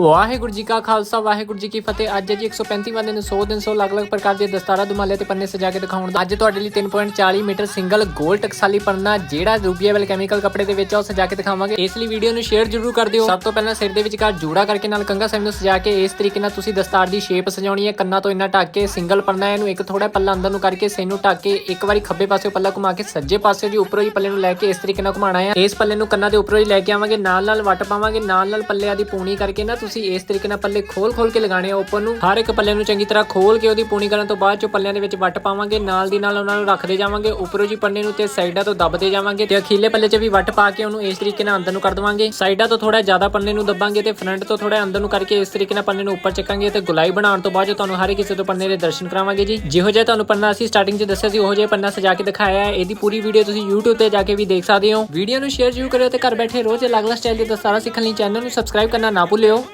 ਵਾਹਿਗੁਰੂ ਜੀ ਕਾ ਖਾਲਸਾ, ਵਾਹਿਗੁਰੂ ਜੀ ਕੀ ਫਤਿਹ। ਅੱਜ ਹੈ ਜੀ 135ਵਾਂ ਨੂੰ 100 ਦਿਨ 100 ਅਲੱਗ-ਅਲੱਗ ਪ੍ਰਕਾਰ ਦੇ ਦਸਤਾਰਾ ਦੁਮਾਲੇ ਤੇ ਪੰਨੇ ਸਜਾ ਕੇ ਦਿਖਾਉਣ ਦਾ। ਅੱਜ ਤੁਹਾਡੇ ਲਈ 3.40 ਮੀਟਰ ਸਿੰਗਲ ਗੋਲ ਟਕਸਾਲੀ ਪੰਨਾ, ਜਿਹੜਾ ਰੂਬੀਆ ਵਾਲੇ ਕੈਮੀਕਲ ਕੱਪੜੇ ਦੇ ਵਿੱਚ ਉਹ ਸਜਾ ਕੇ ਦਿਖਾਵਾਂਗੇ। ਇਸ ਲਈ ਵੀਡੀਓ ਨੂੰ ਸ਼ੇਅਰ ਜ਼ਰੂਰ ਕਰ ਦਿਓ। ਸਭ ਤੋਂ ਪਹਿਲਾਂ ਸਿਰ ਦੇ ਵਿਚਕਾਰ ਜੂੜਾ ਕਰਕੇ ਨਾਲ ਕੰਗਾ ਸਾਹਿਬ ਨੂੰ ਸਜਾ ਕੇ, ਇਸ ਤਰੀਕੇ ਨਾਲ ਤੁਸੀਂ ਦਸਤਾਰ ਦੀ ਸ਼ੇਪ ਸਜਾਉਣੀ ਹੈ। ਕੰਨਾਂ ਤੋਂ ਇੰਨਾ ਢੱਕ ਕੇ ਸਿੰਗਲ ਪੰਨਾ, ਇਹਨੂੰ ਇੱਕ ਥੋੜਾ ਪੱਲਾ ਅੰਦਰ ਨੂੰ ਕਰਕੇ ਸੇ ਨੂੰ ਢੱਕ ਕੇ ਇੱਕ ਵਾਰੀ ਖੱਬੇ ਪਾਸੇ ਪੱਲਾ ਘੁਮਾ ਕੇ ਸੱਜੇ ਪਾਸੇ ਦੀ ਉੱਪਰੋਂ ਹੀ ਪੱਲੇ ਨੂੰ ਲੈ ਕੇ ਇਸ ਤਰੀਕੇ ਨਾਲ ਘੁਮਾਣਾ ਹੈ। ਇਸ ਪੱਲੇ ਨੂੰ ਕੰਨਾਂ ਦੇ ਉੱਪਰੋਂ ਹੀ ਲੈ ਕੇ ਆਵਾਂਗੇ ਨਾਲ ਨਾਲ ਵੱਟ ਪਾਵਾਂਗੇ ਨਾਲ ਨਾਲ ਪੱਲੇ ਦੀ ਪੂਣੀ ਕਰਕੇ ਨਾ ਤੁਸੀਂ ਇਸ ਤਰੀਕੇ ਨਾਲ ਪੱਲੇ ਖੋਲ ਖੋਲ ਕੇ ਲਗਾਣੇ ਆ ਉੱਪਰ ਨੂੰ। ਹਰ ਇੱਕ ਪੱਲੇ ਨੂੰ ਚੰਗੀ ਤਰ੍ਹਾਂ ਖੋਲ ਕੇ ਉਹਦੀ ਪੂਣੀ ਕਰਨ ਤੋਂ ਬਾਅਦ ਚੋਂ ਪੱਲਿਆਂ ਦੇ ਵਿੱਚ ਵੱਟ ਪਾਵਾਂਗੇ। ਨਾਲ ਦੀ ਨਾਲ ਉਹਨਾਂ ਨੂੰ ਰੱਖਦੇ ਜਾਵਾਂਗੇ। ਉੱਪਰੋਂ ਜੀ ਪੰਨੇ ਨੂੰ ਤੇ ਸਾਈਡਾਂ ਤੋਂ ਦੱਬਦੇ ਜਾਵਾਂਗੇ ਤੇ ਅਖੀਲੇ ਪੱਲੇ 'ਚ ਵੀ ਵੱਟ ਪਾ ਕੇ ਉਹਨੂੰ ਇਸ ਤਰੀਕੇ ਨਾਲ ਅੰਦਰ ਨੂੰ ਕਰ ਦਵਾਂਗੇ। ਸਾਈਡਾਂ ਤੋਂ ਥੋੜਾ ਜ਼ਿਆਦਾ ਪੰਨੇ ਨੂੰ ਦੱਬਾਂਗੇ ਤੇ ਫਰੰਟ ਤੋਂ ਥੋੜਾ ਅੰਦਰ ਨੂੰ ਕਰਕੇ ਇਸ ਤਰੀਕੇ ਨਾਲ ਪੰਨੇ ਨੂੰ ਉੱਪਰ ਚੱਕਾਂਗੇ ਤੇ ਗੁਲਾਈ ਬਣਾਉਣ ਤੋਂ ਬਾਅਦ 'ਚ ਤੁਹਾਨੂੰ ਹਰ ਕਿਸੇ ਤੋਂ ਪੰਨੇ ਦੇ ਦਰਸ਼ਨ ਕਰਾਵਾਂਗੇ ਜੀ। ਜਿਹੋ ਜਿਹਾ ਤੁਹਾਨੂੰ ਪੰਨਾ ਅਸੀਂ ਸਟਾਰਟਿੰਗ 'ਚ ਦੱਸਿਆ ਸੀ, ਉਹੋ ਜਿਹਾ ਪੰਨਾ ਸਜਾ ਕੇ ਦਿਖਾਇਆ ਹੈ। ਇਹਦੀ ਪੂਰੀ ਵੀਡੀਓ ਤੁਸੀਂ YouTube ਤੇ ਜਾ ਕੇ ਵੀ ਦੇਖ ਸਕਦੇ ਹੋ। ਵੀਡੀਓ ਨੂੰ ਸ਼ੇਅਰ ਜ਼ਰੂਰ ਕਰਿਓ ਤੇ ਘਰ ਬੈਠੇ ਰੋਜ਼ ਅਲੱਗ-ਅਲੱਗ ਸਟਾਈਲ ਦੇ ਦਸਤਾਰਾ ਸਿੱਖਣ ਲਈ ਚੈਨਲ ਨੂੰ ਸਬਸਕ੍ਰਾਈਬ ਕਰਨਾ ਨਾ ਭੁੱਲਿਓ।